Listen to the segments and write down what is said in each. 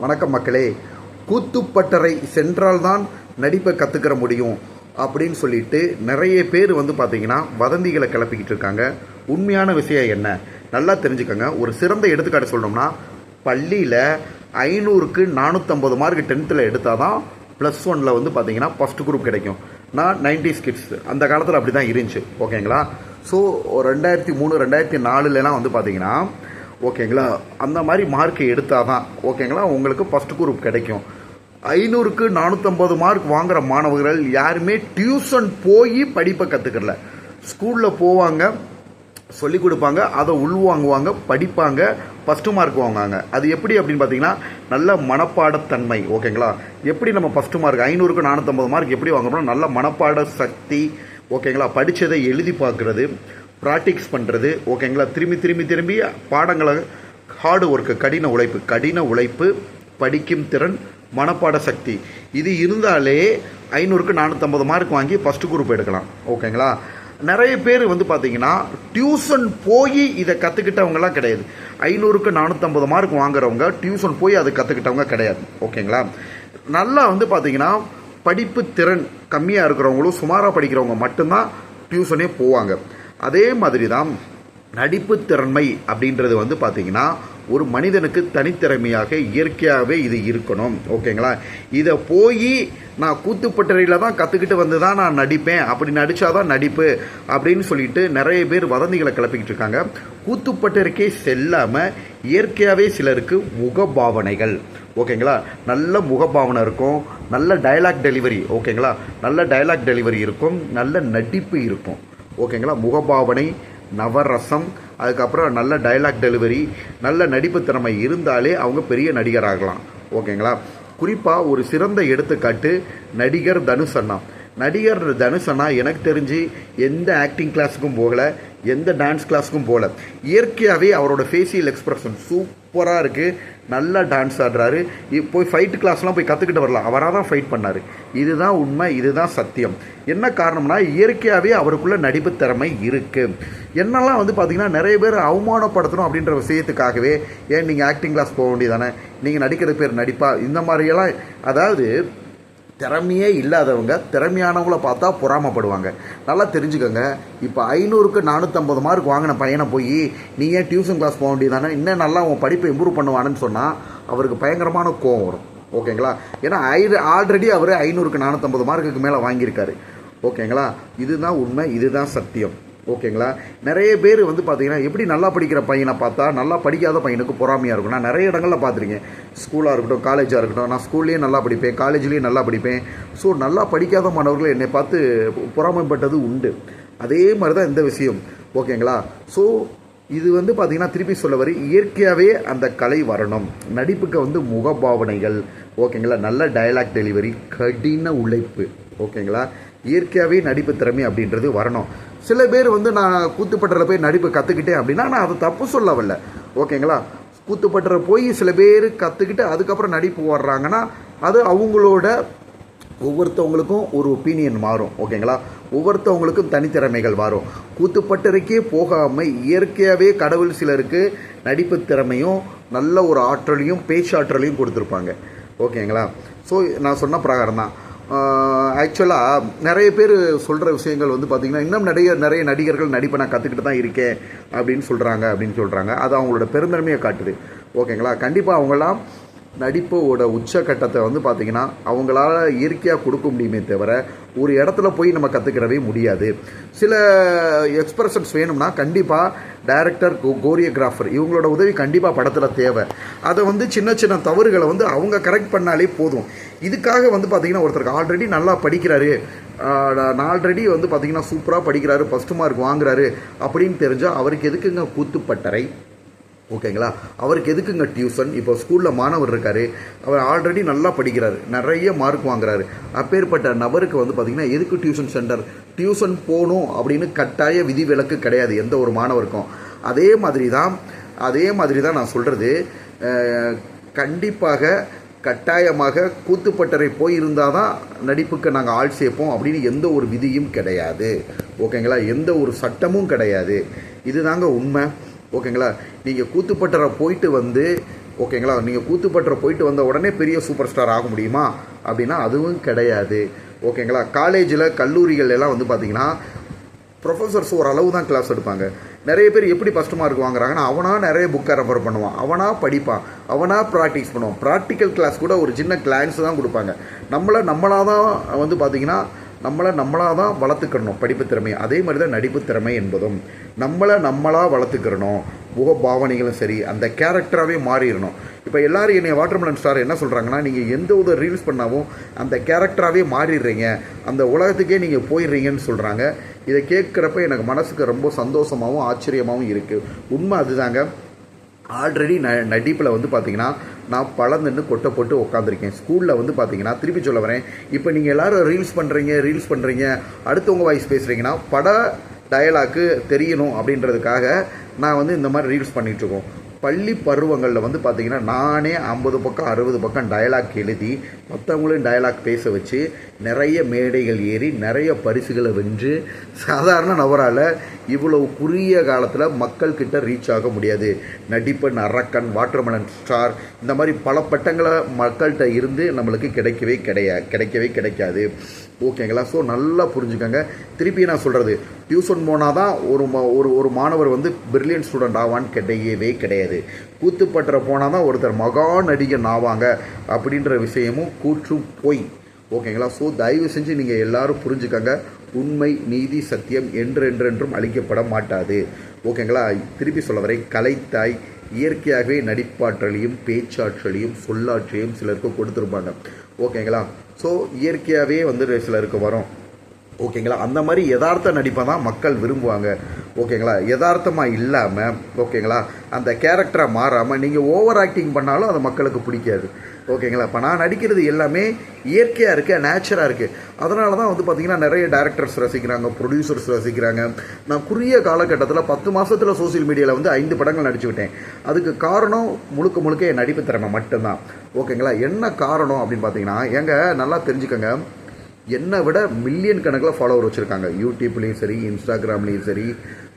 வணக்கம் மக்களே கூத்துப்பட்டறை சென்றால்தான் நடிப்பை கற்றுக்கிற முடியும் அப்படின்னு சொல்லிட்டு நிறைய பேர் வந்து பார்த்தீங்கன்னா வதந்திகளை கிளப்பிக்கிட்டு இருக்காங்க. உண்மையான விஷயம் என்ன? நல்லா தெரிஞ்சுக்கோங்க. ஒரு சிறந்த எடுத்துக்காட்டு சொல்லணும்னா பள்ளியில் ஐநூறுக்கு நானூற்றம்பது மார்க் டென்த்தில் எடுத்தால் தான் ப்ளஸ் ஒனில் வந்து பார்த்தீங்கன்னா ஃபஸ்ட் குரூப் கிடைக்கும். நான் நைன்டிஸ் கிட்ஸ் அந்த காலத்தில் அப்படி தான் இருந்துச்சு ஓகேங்களா ஸோ ரெண்டாயிரத்தி மூணு ரெண்டாயிரத்தி நாலுலலாம் வந்து பார்த்தீங்கன்னா ஓகேங்களா? அந்த மாதிரி மார்க் எடுத்தால் தான் ஓகேங்களா? உங்களுக்கு ஃபஸ்ட் குரூப் கிடைக்கும். ஐநூறுக்கு நானூற்றம்பது மார்க் வாங்குகிற மாணவர்கள் யாருமே டியூஷன் போய் படிப்பை கற்றுக்கல ஸ்கூலில் போவாங்க சொல்லி கொடுப்பாங்க அதை உள்வாங்குவாங்க படிப்பாங்க ஃபஸ்ட்டு மார்க் வாங்குவாங்க. அது எப்படி அப்படின்னு பார்த்தீங்கன்னா நல்ல மனப்பாடத்தன்மை ஓகேங்களா? எப்படி நம்ம ஃபஸ்ட்டு மார்க் ஐநூறுக்கு நானூற்றம்பது மார்க் எப்படி வாங்குறோம் நல்ல மனப்பாட சக்தி ஓகேங்களா? படித்ததை எழுதி பார்க்குறது. ப்ராக்டிக்ஸ் பண்ணுறது ஓகேங்களா திரும்பி திரும்பி திரும்பி பாடங்களை ஹார்டு ஒர்க்கு கடின உழைப்பு கடின உழைப்பு படிக்கும் திறன் மனப்பாட சக்தி. இது இருந்தாலே ஐநூறுக்கு நானூற்றம்பது மார்க் வாங்கி ஃபஸ்ட்டு குரூப் எடுக்கலாம். ஓகேங்களா நிறைய பேர் வந்து பார்த்தீங்கன்னா டியூஷன் போய் இதை கற்றுக்கிட்டவங்கலாம் கிடையாது. ஐநூறுக்கு நானூற்றம்பது மார்க் வாங்குறவங்க டியூஷன் போய் அதை கற்றுக்கிட்டவங்க கிடையாது. ஓகேங்களா நல்லா வந்து பார்த்தீங்கன்னா படிப்பு திறன் கம்மியாக இருக்கிறவங்களும் சுமாராக படிக்கிறவங்க மட்டும்தான் டியூஷனே போவாங்க. அதே மாதிரி தான் நடிப்பு திறன்மை அப்படின்றது வந்து பார்த்தீங்கன்னா ஒரு மனிதனுக்கு தனித்திறமையாக இயற்கையாகவே இது இருக்கணும். ஓகேங்களா? இதை போய் நான் கூத்துப்பட்டறையில் தான் கற்றுக்கிட்டு வந்து தான் நான் நடிப்பேன். அப்படி நடித்தாதான் நடிப்பு அப்படின்னு சொல்லிட்டு நிறைய பேர் வதந்திகளை கிளப்பிக்கிட்டு இருக்காங்க. கூத்துப்பட்டறைக்கே செல்லாமல் இயற்கையாகவே சிலருக்கு முகபாவனைகள். ஓகேங்களா? நல்ல முகபாவனை இருக்கும். நல்ல டைலாக் டெலிவரி ஓகேங்களா? நல்ல டைலாக் டெலிவரி இருக்கும். நல்ல நடிப்பு இருக்கும். ஓகேங்களா? முகபாவனை நவரசம் அதுக்கப்புறம் நல்ல டயலாக் டெலிவரி நல்ல நடிப்பு திறமை இருந்தாலே அவங்க பெரிய நடிகராகலாம். ஓகேங்களா? குறிப்பாக ஒரு சிறந்த எடுத்துக்காட்டு நடிகர் தனுஷ் அண்ணா. நடிகர் தனுஷ் அண்ணா எனக்கு தெரிஞ்சு எந்த ஆக்டிங் கிளாஸுக்கும் போகலை எந்த டான்ஸ் கிளாஸுக்கும் போகல. இயற்கையாகவே அவரோட ஃபேஷியல் எக்ஸ்பிரஷன் சூப்பராக இருக்குது நல்லா டான்ஸ் ஆடுறாரு. இ- போய் ஃபைட்டு கிளாஸ்லாம் போய் கற்றுக்கிட்டு வரலாம். அவராக தான் ஃபைட் பண்ணார். இதுதான் உண்மை இதுதான் சத்தியம். என்ன காரணம்னா இயற்கையாகவே அவருக்குள்ள நடிப்பு திறமை இருக்குது என்னெல்லாம் வந்து பார்த்திங்கன்னா நிறைய பேர் அவமானப்படுத்தணும் அப்படின்ற விஷயத்துக்காகவே ஏன் நீங்கள் ஆக்டிங் கிளாஸ் போக வேண்டியதானே நீங்கள் நடிக்கிறது பேர் நடிப்பா? இந்த மாதிரியெல்லாம் அதாவது திறமையே இல்லாதவங்க திறமையானவங்கள பார்த்தா பொறாமப்படுவாங்க. நல்லா தெரிஞ்சுக்கோங்க இப்போ ஐநூறுக்கு நானூற்றம்பது மார்க் வாங்கின பையனை போய் நீ ஏன் டியூஷன் கிளாஸ் போக வேண்டியதானே இன்னும் நல்லா உன் படிப்பை இம்ப்ரூவ் பண்ணுவானுன்னு சொன்னால் அவருக்கு பயங்கரமான கோவம் வரும். ஓகேங்களா? ஏன்னா ஐ ஆல்ரெடி அவர் ஐநூறுக்கு நானூற்றம்பது மார்க்குக்கு மேலே வாங்கியிருக்காரு. ஓகேங்களா? இதுதான் உண்மை இதுதான் சத்தியம். ஓகேங்களா? நிறைய பேர் வந்து பார்த்தீங்கன்னா எப்படி நல்லா படிக்கிற பையனை பார்த்தா நல்லா படிக்காத பையனுக்கு பொறாமையாக இருக்கும். நான் நிறைய இடங்களில் பார்த்துருக்கேன். ஸ்கூலாக இருக்கட்டும் காலேஜாக இருக்கட்டும் நான் ஸ்கூல்லேயும் நல்லா படிப்பேன் காலேஜ்லேயும் நல்லா படிப்பேன். ஸோ நல்லா படிக்காத மாணவர்கள் என்னை பார்த்து பொறாமைப்பட்டது உண்டு. அதே மாதிரி தான் இந்த விஷயம். ஓகேங்களா? ஸோ இது வந்து பார்த்திங்கன்னா திருப்பி சொல்ல வர இயற்கையாகவே அந்த கலை வரணும். நடிப்புக்கு வந்து முகபாவனைகள். ஓகேங்களா? நல்ல டயலாக் டெலிவரி கடின உழைப்பு. ஓகேங்களா? இயற்கையாகவே நடிப்பு திறமை அப்படின்றது வரணும். சில பேர் வந்து நான் கூத்துப்பட்டறில் போய் நடிப்பு கற்றுக்கிட்டேன் அப்படின்னா நான் அதை தப்பு சொல்ல வரல ஓகேங்களா? கூத்துப்பட்டுற போய் சில பேர் கற்றுக்கிட்டு அதுக்கப்புறம் நடிப்பு ஓடுறாங்கன்னா அது அவங்களோட ஒவ்வொருத்தவங்களுக்கும் ஒரு ஒப்பீனியன் மாறும். ஓகேங்களா? ஒவ்வொருத்தவங்களுக்கும் தனித்திறமைகள் வரும் கூத்துப்பட்டறைக்கே போகாமல் இயற்கையாகவே கடவுள் சிலருக்கு நடிப்பு திறமையும் நல்ல ஒரு ஆற்றலையும் பேச்சாற்றலையும் கொடுத்துருப்பாங்க. ஓகேங்களா? ஸோ நான் சொன்ன பிரகாரம் தான். ஆக்சுவலாக நிறைய பேர் சொல்கிற விஷயங்கள் வந்து பார்த்திங்கன்னா இன்னும் நிறைய நிறைய நடிகர்கள் நடிப்பை நான் கற்றுக்கிட்டு தான் இருக்கேன் அப்படின்னு சொல்கிறாங்க அப்படின்னு சொல்கிறாங்க அது அவங்களோட பெருந்தன்மையை காட்டுது. ஓகேங்களா? கண்டிப்பாக அவங்களாம் நடிப்போட உச்சக்கட்டத்தை வந்து பார்த்திங்கன்னா அவங்களால இயற்கையாக கொடுக்க முடியுமே தவிர ஒரு இடத்துல போய் நம்ம கற்றுக்கிறவே முடியாது. சில எக்ஸ்பிரஷன்ஸ் வேணும்னா கண்டிப்பாக டைரக்டர் கோரியோகிராஃபர் இவங்களோட உதவி கண்டிப்பாக படத்தில் தேவை. அதை வந்து சின்ன சின்ன தவறுகளை வந்து அவங்க கரெக்ட் பண்ணாலே போதும். இதுக்காக வந்து பார்த்திங்கன்னா ஒருத்தருக்கு ஆல்ரெடி நல்லா படிக்கிறாரு. நான் ஆல்ரெடி வந்து பார்த்திங்கன்னா சூப்பராக படிக்கிறாரு ஃபஸ்ட்டு மார்க் வாங்குறாரு அப்படின்னு தெரிஞ்சால் அவருக்கு எதுக்குங்க கூத்துப்பட்டறை? ஓகேங்களா அவருக்கு எதுக்குங்க டியூஷன் இப்போ ஸ்கூலில் மாணவர் இருக்காரு. அவர் ஆல்ரெடி நல்லா படிக்கிறாரு. நிறைய மார்க் வாங்குறாரு. அப்பேற்பட்ட நபருக்கு வந்து பார்த்திங்கன்னா எதுக்கு டியூஷன் சென்டர் டியூஷன் போகணும் அப்படின்னு கட்டாய விதி விலக்கு கிடையாது எந்த ஒரு மாணவருக்கும். அதே மாதிரி தான் அதே மாதிரி தான் நான் சொல்கிறது கண்டிப்பாக கட்டாயமாக கூத்துப்பட்டறை போயிருந்தால் தான் நடிப்புக்கு நாங்கள் ஆள் சேர்ப்போம் அப்படின்னு எந்த ஒரு விதியும் கிடையாது. ஓகேங்களா எந்த ஒரு சட்டமும் கிடையாது. இதுதாங்க உண்மை. ஓகேங்களா? நீங்கள் கூத்துப்பட்டறை போயிட்டு வந்து ஓகேங்களா? நீங்கள் கூத்துப்பட்டறை போயிட்டு வந்த உடனே பெரிய சூப்பர் ஸ்டார் ஆக முடியுமா? அப்படின்னா அதுவும் கிடையாது. ஓகேங்களா? காலேஜில் கல்லூரிகள் எல்லாம் வந்து பார்த்தீங்கன்னா ப்ரொஃபஸர்ஸ் ஓரளவு தான் கிளாஸ் எடுப்பாங்க. நிறைய பேர் எப்படி ஃபஸ்ட் மார்க் வாங்குறாங்கன்னா அவனாக நிறைய புக்கை ரெஃபர் பண்ணுவான். அவனாக படிப்பான். அவனாக ப்ராக்டிஸ் பண்ணுவான். ப்ராக்டிக்கல் கிளாஸ் கூட ஒரு சின்ன கிளான்ஸ் தான் கொடுப்பாங்க. நம்மளை நம்மளாக தான் வந்து பார்த்திங்கன்னா நம்மளை நம்மளாக தான் வளர்த்துக்கணும் படிப்பு திறமை. அதே மாதிரி தான் நடிப்பு திறமை என்பதும். நம்மளை நம்மளாக வளர்த்துக்கிறணும். முக பாவனைகளும் சரி அந்த கேரக்டராகவே மாறிடணும். இப்போ எல்லாரும் என்னை வாட்டர்மலன் ஸ்டார் என்ன சொல்கிறாங்கன்னா நீங்கள் எந்த ஒரு ரீல்ஸ் பண்ணாவும் அந்த கேரக்டராகவே மாறிடுறீங்க. அந்த உலகத்துக்கே நீங்கள் போயிடுறீங்கன்னு சொல்கிறாங்க இதை கேட்குறப்ப எனக்கு மனசுக்கு ரொம்ப சந்தோஷமாகவும் ஆச்சரியமாகவும் இருக்குது உண்மை அதுதாங்க. ஆல்ரெடி ந நடிப்பில் வந்து பார்த்தீங்கன்னா நான் பழந்துன்னு கொட்டை போட்டு உட்காந்துருக்கேன் ஸ்கூலில் வந்து பார்த்தீங்கன்னா திருப்பி சொல்ல வரேன். இப்போ நீங்கள் எல்லோரும் ரீல்ஸ் பண்ணுறீங்க ரீல்ஸ் பண்ணுறீங்க அடுத்தவங்க வாய்ஸ் பேசுகிறீங்கன்னா பட டயலாக்கு தெரியணும் அப்படின்றதுக்காக நான் வந்து இந்த மாதிரி ரீல்ஸ் பண்ணிகிட்ருக்கோம் பள்ளி பருவங்களில் வந்து பார்த்திங்கன்னா நானே ஐம்பது பக்கம் அறுபது பக்கம் டயலாக் எழுதி மற்றவங்களையும் டயலாக் பேச வச்சு நிறைய மேடைகள் ஏறி நிறைய பரிசுகளை வென்று சாதாரண நபரால் இவ்வளவு குறுகிய காலத்தில் மக்கள்கிட்ட ரீச் ஆக முடியாது. நடிப்பன் அரக்கன் வாட்டர்மலன் ஸ்டார் இந்த மாதிரி பல பட்டங்களை மக்கள்கிட்ட இருந்து நம்மளுக்கு கிடைக்கவே கிடையா கிடைக்கவே கிடைக்காது. ஓகேங்களா ஸோ நல்லா புரிஞ்சுக்கோங்க. திருப்பி நான் சொல்கிறது டியூஷன் போனால் தான் ஒரு ஒரு ஒரு மாணவர் வந்து பிரில்லியன் ஸ்டூடெண்ட் ஆவான்னு கிடையவே கிடையாது. கூத்துப்பற்ற போனால் தான் ஒருத்தர் மகா நடிகன் ஆவாங்க அப்படின்ற விஷயமும் கூற்றும் போய். ஓகேங்களா ஸோ தயவு செஞ்சு நீங்கள் எல்லோரும் புரிஞ்சுக்கங்க. உண்மை நீதி சத்தியம் என்றென்றென்றும் அளிக்கப்பட மாட்டாது. ஓகேங்களா? திருப்பி சொல்ல வரை கலைத்தாய் இயற்கையாகவே நடிப்பாற்றலையும் பேச்சாற்றலையும் சொல்லாற்றலையும் சிலருக்கு கொடுத்துருப்பாங்க. ஓகேங்களா? ஸோ இயற்கையாகவே வந்து சிலருக்கு வரும். ஓகேங்களா? அந்த மாதிரி யதார்த்த நடிப்பை தான் மக்கள் விரும்புவாங்க. ஓகேங்களா? யதார்த்தமாக இல்லாமல் ஓகேங்களா? அந்த கேரக்டரை மாறாமல் நீங்கள் ஓவர் ஆக்டிங் பண்ணாலும் அது மக்களுக்கு பிடிக்காது. ஓகேங்களா? இப்போ நான் நடிக்கிறது எல்லாமே இயற்கையாக இருக்குது நேச்சராக இருக்குது அதனால தான் வந்து பார்த்திங்கன்னா நிறைய டேரக்டர்ஸ் ரசிக்கிறாங்க ப்ரொடியூசர்ஸ் ரசிக்கிறாங்க. நான் குறுகிய காலகட்டத்தில் பத்து மாதத்தில் சோஷியல் மீடியாவில் வந்து ஐந்து படங்கள் நடிச்சு விட்டேன். அதுக்கு காரணம் முழுக்க முழுக்க என் நடிப்பு திறமை மட்டும்தான். ஓகேங்களா? என்ன காரணம் அப்படின்னு பார்த்தீங்கன்னா எங்க நல்லா தெரிஞ்சுக்கோங்க. என்னை விட மில்லியன் கணக்கில் ஃபாலோவர் வச்சுருக்காங்க. யூடியூப்லேயும் சரி இன்ஸ்டாகிராம்லேயும் சரி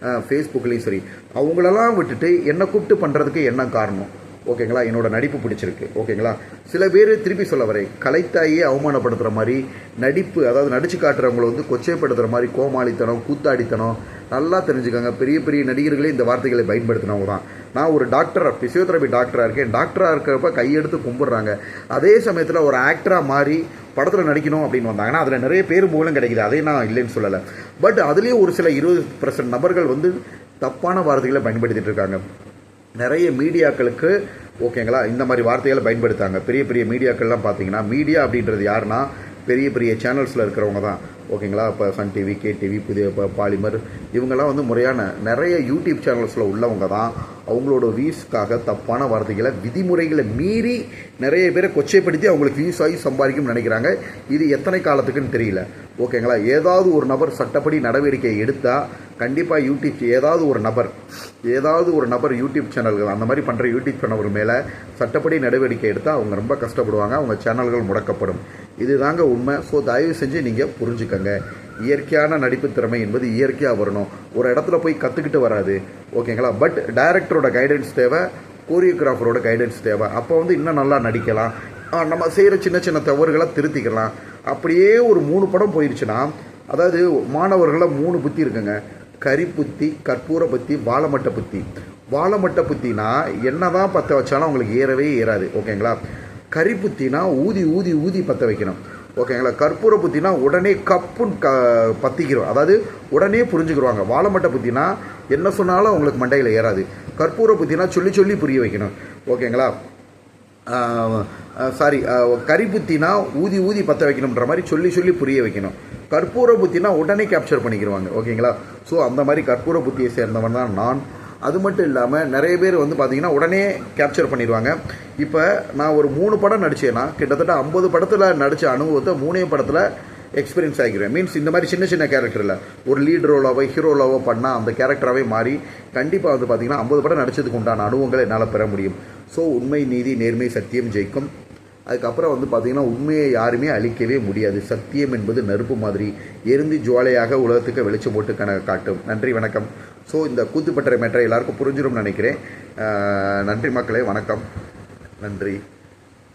ஃபேஸ்புக்லேயும் சரி. அவங்களெல்லாம் விட்டுட்டு என்னை கூப்பிட்டு பண்ணுறதுக்கு என்ன காரணம்? ஓகேங்களா? என்னோடய நடிப்பு பிடிச்சிருக்கு. ஓகேங்களா? சில பேர் திருப்பி சொல்ல வரேன். கலைத்தாயே அவமானப்படுத்துகிற மாதிரி நடிப்பு அதாவது நடிச்சு காட்டுறவங்கள வந்து கொச்சைப்படுத்துகிற மாதிரி கோமாளித்தனம் கூத்தாடித்தனம் நல்லா தெரிஞ்சுக்கோங்க. பெரிய பெரிய நடிகர்களே இந்த வார்த்தைகளை பயன்படுத்தினவங்க தான். நான் ஒரு டாக்டர் ஃபிசியோதெரபி டாக்டராக இருக்கேன். டாக்டராக இருக்கிறப்ப கையெடுத்து கும்பிட்றாங்க. அதே சமயத்தில் ஒரு ஆக்டராக மாறி படத்தில் நடிக்கணும் அப்படின்னு வந்தாங்கன்னா அதில் நிறைய பேர் மூலம் கிடைக்குது. அதே நான் இல்லைன்னு சொல்லலை. பட் அதுலேயும் ஒரு சில இருபது பர்சன்ட் நபர்கள் வந்து தப்பான வார்த்தைகளை பயன்படுத்திட்டு இருக்காங்க. நிறைய மீடியாக்களுக்கு ஓகேங்களா இந்த மாதிரி வார்த்தைகளை பயன்படுத்தாங்க. பெரிய பெரிய மீடியாக்கள்லாம் பார்த்தீங்கன்னா மீடியா அப்படின்றது யாருன்னா பெரிய பெரிய சேனல்ஸில் இருக்கிறவங்க தான். ஓகேங்களா? இப்போ சன் டிவி கே டிவி புதிய பாலிமர் இவங்கெல்லாம் வந்து முறையான நிறைய யூடியூப் சேனல்ஸில் உள்ளவங்க தான். அவங்களோட வியூஸ்க்காக தப்பான வார்த்தைகளை விதிமுறைகளை மீறி நிறைய பேரை கொச்சைப்படுத்தி அவங்களுக்கு வியூஸ் ஆகி சம்பாதிக்கும்னு நினைக்கிறாங்க. இது எத்தனை காலத்துக்குன்னு தெரியல. ஓகேங்களா? ஏதாவது ஒரு நபர் சட்டப்படி நடவடிக்கை எடுத்தால் கண்டிப்பாக யூடியூப் ஏதாவது ஒரு நபர் ஏதாவது ஒரு நபர் யூடியூப் சேனல்கள் அந்த மாதிரி பண்ணுற யூடியூப் சேனல் மேலே சட்டப்படி நடவடிக்கை எடுத்தால் அவங்க ரொம்ப கஷ்டப்படுவாங்க. அவங்க சேனல்கள் முடக்கப்படும். இதுதாங்க உண்மை. ஸோ தயவு செஞ்சு நீங்கள் புரிஞ்சுக்கங்க. இயற்கையான நடிப்பு திறமை என்பது இயற்கையாக வரணும். ஒரு இடத்துல போய் கற்றுக்கிட்டு வராது. ஓகேங்களா பட் டைரக்டரோட கைடன்ஸ் தேவை கோரியோகிராஃபரோட கைடன்ஸ் தேவை. அப்போ வந்து இன்னும் நல்லா நடிக்கலாம். நம்ம செய்கிற சின்ன சின்ன தவறுகளை திருத்திக்கலாம். அப்படியே ஒரு மூணு படம் போயிடுச்சுன்னா அதாவது மாணவர்களை மூணு புத்தி இருக்குங்க. கரி புத்தி கற்பூர புத்தி வாழைமட்டை புத்தி. வாழைமட்டை புத்தினா என்னதான் பற்ற வச்சாலும் அவங்களுக்கு ஏறவே ஏறாது. ஓகேங்களா கரி புத்தினா ஊதி ஊதி ஊதி பற்ற வைக்கணும். ஓகேங்களா கற்பூர புத்தினா உடனே கப்புன்னு க பற்றிக்கிறோம் அதாவது உடனே புரிஞ்சுக்கிடுவாங்க. வாழைமட்டை புத்தினா என்ன சொன்னாலும் அவங்களுக்கு மண்டையில் ஏறாது. கற்பூர புத்தினா சொல்லி சொல்லி புரிய வைக்கணும். ஓகேங்களா சாரி கரி புத்தினா ஊதி ஊதி பற்ற வைக்கணுன்ற மாதிரி சொல்லி சொல்லி புரிய வைக்கணும். கற்பூர புத்தினா உடனே கேப்சர் பண்ணிக்கிடுவாங்க. ஓகேங்களா ஸோ அந்த மாதிரி கற்பூர புத்தியை சேர்ந்தவன் தான் நான். அது மட்டும் இல்லாமல் நிறைய பேர் வந்து பார்த்தீங்கன்னா உடனே கேப்சர் பண்ணிடுவாங்க. இப்போ நான் ஒரு மூணு படம் நடித்தேன்னா கிட்டத்தட்ட ஐம்பது படத்தில் நடித்த அனுபவத்தை மூணே படத்தில் எக்ஸ்பீரியன்ஸ் ஆகிக்கிறேன். மீன்ஸ் இந்த மாதிரி சின்ன சின்ன கேரக்டரில் ஒரு லீட் ரோலாவோ ஹீரோலாவோ பண்ணால் அந்த கேரக்டராகவே மாறி கண்டிப்பாக வந்து பார்த்தீங்கன்னா ஐம்பது படம் நடிச்சதுக்கு உண்டான அனுபவங்களை என்னால் பெற முடியும். ஸோ உண்மை நீதி நேர்மை சத்தியம் ஜெயிக்கும். அதுக்கப்புறம் வந்து பார்த்திங்கன்னா உண்மையை யாருமே அழிக்கவே முடியாது. சத்தியம் என்பது நெருப்பு மாதிரி. எரிந்து ஜுவாலையாக உலகத்துக்கு வெளிச்சம் போட்டு கண காட்டும். நன்றி வணக்கம். ஸோ இந்த கூத்துப்பட்டறை மேட்டரை எல்லாருக்கும் புரிஞ்சிடும் நினைக்கிறேன். நன்றி மக்களே வணக்கம். நன்றி.